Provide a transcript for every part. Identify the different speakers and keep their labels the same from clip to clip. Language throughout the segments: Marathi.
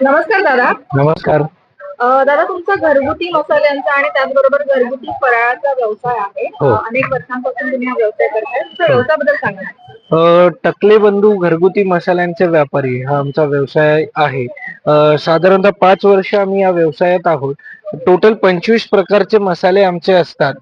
Speaker 1: नमस्कार दादा.
Speaker 2: नमस्कार.
Speaker 1: अं, दादा तुमचा घरगुती मसाल्यांचा आणि त्याचबरोबर घरगुती फराळाचा व्यवसाय आहे.
Speaker 2: हो.
Speaker 1: अं, अनेक वर्षांपासून तुम्ही हा व्यवसाय करताय. तर व्यवसायाबद्दल सांगा.
Speaker 2: अ, टकले बंधू घरगुती मसाल्यांचे व्यापारी हा आमचा व्यवसाय आहे. अ, साधारणतः पाच वर्ष आम्ही या व्यवसायात आहोत. टोटल पंचवीस प्रकारचे मसाले आमचे असतात.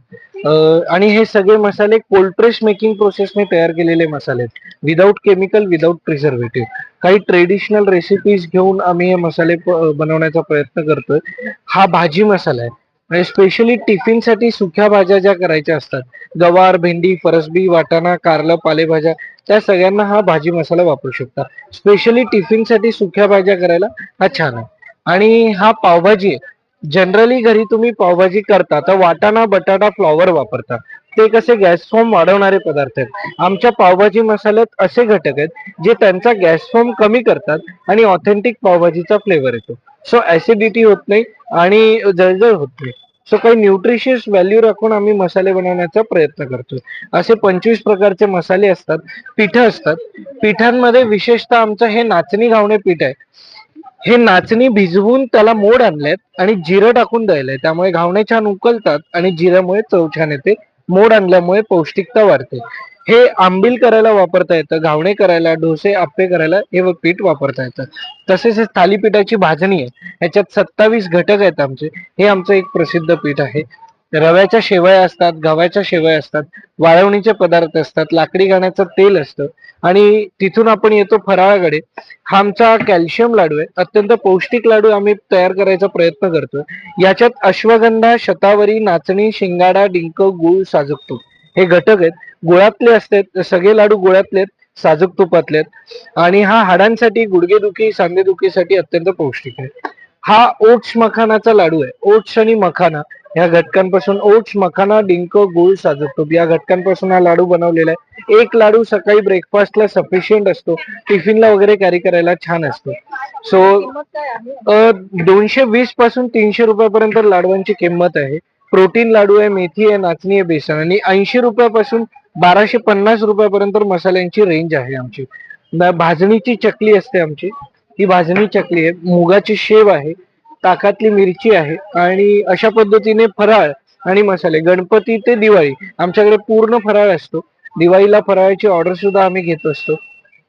Speaker 2: आणि हे सगळे मसाले कोल्ड प्रेस मेकिंग प्रोसेसने तयार केलेले मसाले आहेत. विदाऊट केमिकल विदाऊट प्रिझर्वेटिव्ह काही ट्रेडिशनल रेसिपीज घेऊन आम्ही हे मसाले बनवण्याचा प्रयत्न करतोय. हा भाजी मसाला आहे. म्हणजे स्पेशली टिफिनसाठी सुक्या भाज्या ज्या करायच्या असतात गवार भेंडी फरसबी वाटाणा कारलं पालेभाज्या त्या सगळ्यांना हा भाजी मसाला वापरू शकता. स्पेशली टिफिनसाठी सुक्या भाज्या करायला हा छान आहे. आणि हा पावभाजी आहे. जनरली घरी तुम्ही पावभाजी करता तर वाटाणा बटाटा फ्लॉवर वापरता. ते कसे गॅस फॉर्म वाढवणारे पदार्थ आहेत. आमच्या पावभाजी मसाल्यात असे घटक आहेत जे त्यांचा गॅस फॉर्म कमी करतात आणि ऑथेंटिक पावभाजीचा फ्लेवर येतो. सो ऍसिडिटी होत नाही आणि जळजळ होत नाही. सो काही न्यूट्रिशियस व्हॅल्यू राखून आम्ही मसाले बनवण्याचा प्रयत्न करतो. असे पंचवीस प्रकारचे मसाले असतात पिठं असतात. पिठांमध्ये विशेषतः आमचं हे नाचणी घावणे पीठ आहे. हे नाचणी भिजवून त्याला मोड आणलेत आणि जिरं टाकून द्यायलंय. त्यामुळे घावणे छान उकलतात आणि जिऱ्यामुळे चव छान येते. मोड आणल्यामुळे पौष्टिकता वाढते. हे आंबील करायला वापरता येतं घावणे करायला डोसे आप्पे करायला हे पीठ वापरता येतं. तसेच हे थालीपीठाची भाजणी आहे. ह्याच्यात सत्तावीस घटक आहेत आमचे. हे आमचं एक प्रसिद्ध पीठ आहे. रव्याच्या शेवया असतात गव्हाच्या शेवया असतात वाळवणीचे पदार्थ असतात लाकडी घाण्याचं तेल असतं आणि तिथून आपण येतो फराळाकडे. हा आमचा कॅल्शियम लाडू आहे अत्यंत पौष्टिक लाडू आम्ही तयार करायचा प्रयत्न करतोय. याच्यात अश्वगंधा शतावरी नाचणी शिंगाडा डिंक गुळ साजूक तूप. हे घटक आहेत. गुळातले असतात सगळे लाडू गुळातले आहेत साजूक तुपातले आहेत. आणि हा हाडांसाठी गुडघेदुखी सांधेदुखीसाठी अत्यंत पौष्टिक आहे. हा ओट्स मखानाचा लाडू आहे. ओट्स आणि मखाना या घटकांपासून ओट्स मखाना डिंक गुळ साजूक तूप या घटकांपासून हा लाडू बनवलेला आहे. एक लाडू सकाळी ब्रेकफास्टला सफिशियंट असतो. टिफिनला वगैरे कॅरी करायला छान असतो. सो दोनशे वीसपासून तीनशे रुपयापर्यंत लाडवांची किंमत आहे. प्रोटीन लाडू आहे मेथी आहे नाचणी आहे बेसन आणि ऐंशी रुपयापासून बाराशे पन्नास रुपयापर्यंत मसाल्यांची रेंज आहे आमची. भाजणीची चकली असते आमची. ही भाजणी चकली आहे. मुगाची शेव आहे. ताकातली मिरची आहे आणि अशा पद्धतीने फराळ आणि मसाले गणपती ते दिवाळी आमच्याकडे पूर्ण फराळ असतो. दिवाळीला फराळाची ऑर्डर सुद्धा आम्ही घेत असतो.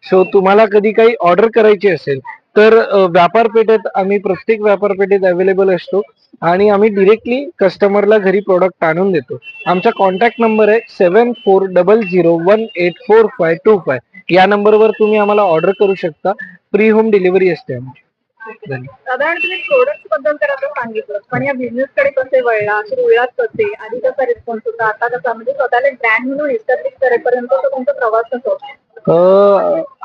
Speaker 2: सो तुम्हाला कधी काही ऑर्डर करायची असेल तर व्यापारपेठेत व्यापार पेठेत आम्ही प्रत्येक व्यापार पेठेत अवेलेबल असतो आणि आम्ही डिरेक्टली कस्टमरला घरी प्रोडक्ट आणून देतो. आमचा कॉन्टॅक्ट नंबर आहे seven four double zero one eight four five two five या नंबरवर तुम्ही आम्हाला ऑर्डर करू शकता. प्री होम डिलिव्हरी असते आमची.
Speaker 1: साधारण तुम्ही प्रोडक्टबद्दल तर आता सांगितलं पण या बिझनेस कडे कसे वळला रुळात कसे आधी कसा रिस्पॉन्स होता आता कसा म्हणजे स्वतःला ब्रँड म्हणून इस्टॅब्लिश करेपर्यंत तुमचा प्रवास कसा होता?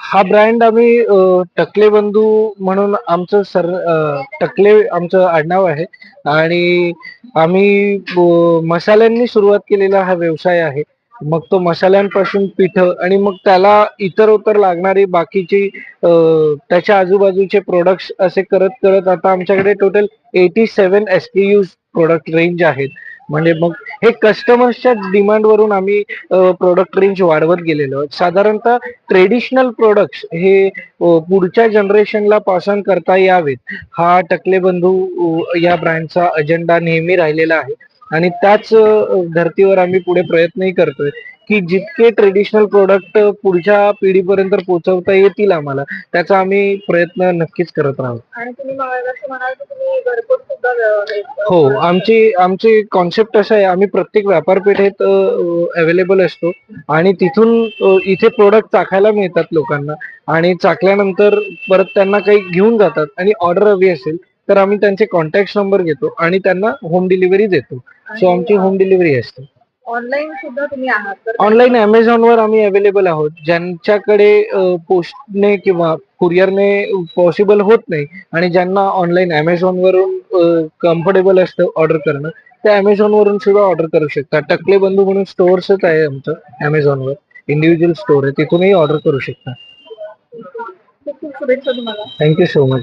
Speaker 2: हा ब्रँड आम्ही टकले बंधू म्हणून आमचं सर टकले आमचं आडनाव आहे. आणि आम्ही मसाल्यांनी सुरुवात केलेला हा व्यवसाय आहे. मग तो मसाल्यांपासून पिठ आणि मग त्याला इतर उतर लागणारी बाकीची त्याच्या आजूबाजूचे प्रोडक्ट्स असे करत करत आता आमच्याकडे टोटल एटी सेव्हन एस यूज प्रोडक्ट रेंज आहेत. म्हणजे मग हे कस्टमर्सच्या डिमांड वरून आम्ही प्रोडक्ट रेंज वाढवत गेलेलो आहोत. साधारणतः ट्रेडिशनल प्रोडक्ट्स हे पुढच्या जनरेशनला पास ऑन करता यावेत. हा टकले बंधू या ब्रँडचा अजेंडा नेहमी राहिलेला आहे. आणि त्याच धर्तीवर आम्ही पुढे प्रयत्नही करतोय की जितके ट्रेडिशनल प्रोडक्ट पुढच्या पिढीपर्यंत पोहोचवता येतील आम्हाला त्याचा आम्ही प्रयत्न नक्कीच करत राहू.
Speaker 1: हे-
Speaker 2: आमची आमची कॉन्सेप्ट असं आहे आम्ही प्रत्येक व्यापार पेठेत अवेलेबल असतो आणि तिथून इथे प्रोडक्ट चाखायला मिळतात लोकांना आणि चाखल्यानंतर परत त्यांना काही घेऊन जातात आणि ऑर्डर हवी असेल तर आम्ही त्यांचे कॉन्टॅक्ट नंबर घेतो आणि त्यांना होम डिलिव्हरी देतो. सो आमची होम डिलिव्हरी असते.
Speaker 1: ऑनलाईन सुद्धा तुम्ही आहात
Speaker 2: ऑनलाईन अमेझॉन वर आम्ही अवेलेबल आहोत. ज्यांच्याकडे पोस्टने किंवा कुरिअरने पॉसिबल होत नाही आणि ज्यांना ऑनलाईन अमेझॉन वरून कम्फर्टेबल असतं ऑर्डर करणं ते अमेझॉन वरून सुद्धा ऑर्डर करू शकता टकले बंधू म्हणून स्टोअर्सच आहे आमचं अमेझॉन वर. इंडिव्हिज्युअल स्टोअर आहे. तिथूनही ऑर्डर करू शकता
Speaker 1: खूप खूप शुभेच्छा तुम्हाला.
Speaker 2: Thank you so much